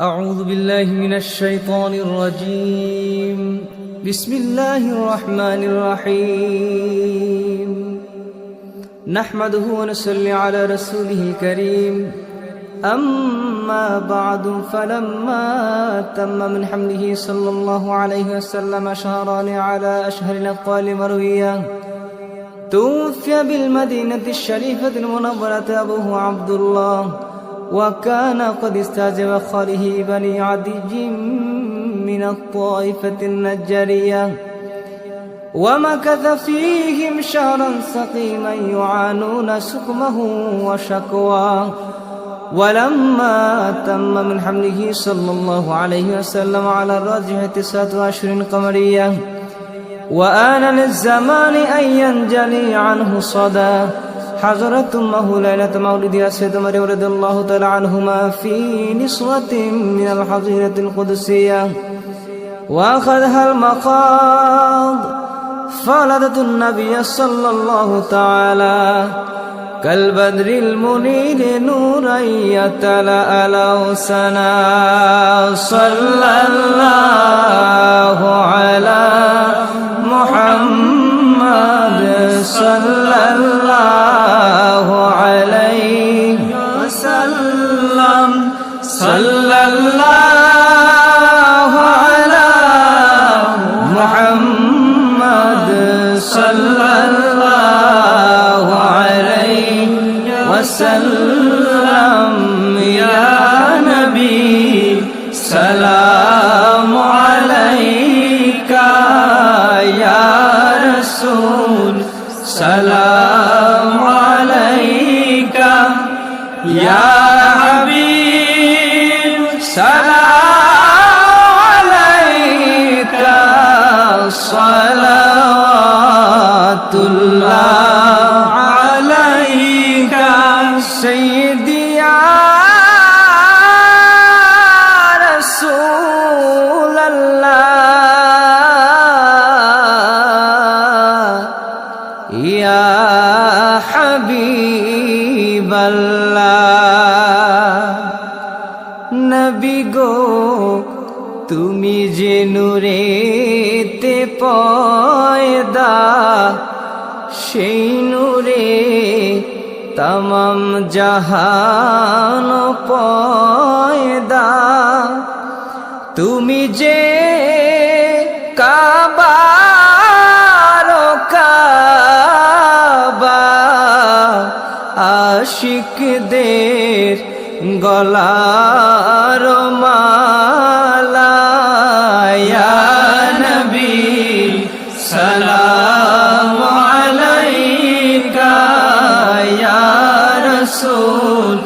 أعوذ بالله من الشيطان الرجيم. بسم الله الرحمن الرحيم. نحمده ونصلي على رسوله الكريم. أما بعد فلما تم من حمله صلى الله عليه وسلم شهران على أشهر الأقوال مروية توفي بالمدينة الشريفة المنورة أبوه عبد الله. وكان قد استعجب خاله بني عدي من الطائفة النجارية ومكث فيهم شهرا سقيما يعانون سقمه وشكواه. ولما تم من حمله صلى الله عليه وسلم على الراجح تسعة أشهر قمرية. وآن للزمان أن ينجلي عنه صدى. حضرت أمه ليلة مولد أسيد مريم رضي الله تعالى عنهما في نصرة من الحظيرة القدسية. وأخذها المخاض فولدت النبي صلى الله تعالى كالبدر المنير نورا يتلألأ سنا صلى الله على محمد صلى الله محمد صلى الله عليه وسلم يا نبي سلام عليك يا رسول سلام عليك يا حبيب سلام سيدي يا رسول الله يا حبيب الله নবী গো তুমি যে নূরেতে পয়দা সেই নূরে তমাম জাহান পয়দা তুমি যে কাবার কাবা আশিকদের গলার মালা নবী সালাম রাসূল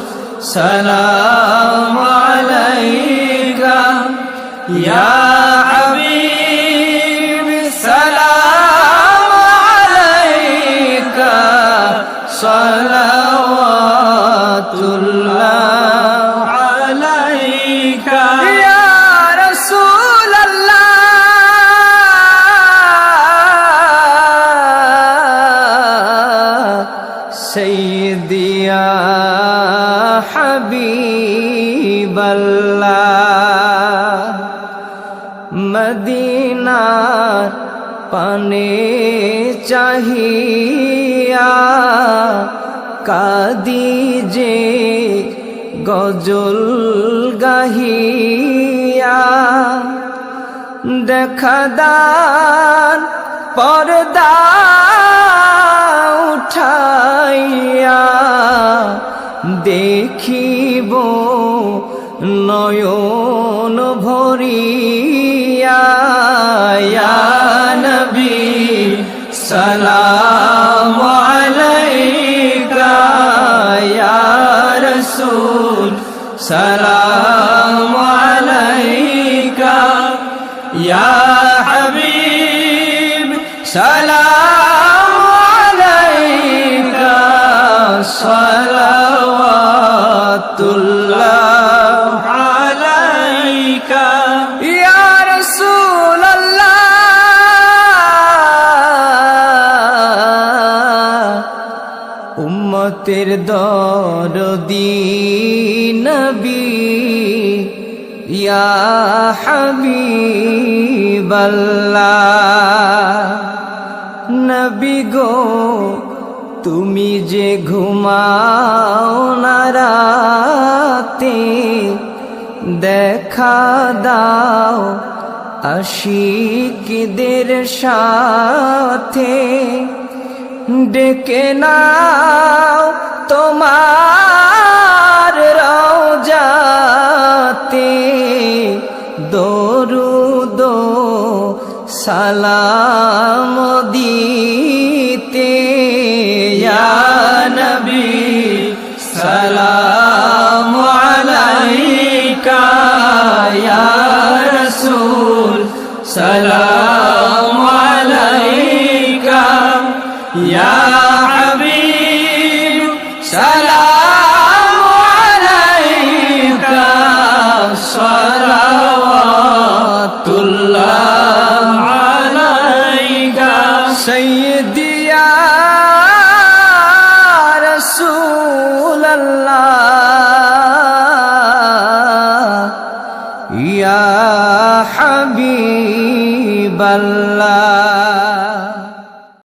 সালাম আলাইকা ইয়া মদিনার পানে চাহিয়া কাদি যে গজল গাহিয়া দেখাদান পর্দা উঠাইয়া দেখিব নয়ন ভরিয়া সালাম আলাইকা ইয়া রাসূল সালাম দরদি নবী, ইয়া হাবিবাল্লাহ। নবী গো, তুমি যে ঘুমাও না রাতে, দেখা দাও আশিকদের সাথে। ডেকে নাও তোমার রওজাতে দরুদ সালাম দিতে। ইয়া নবী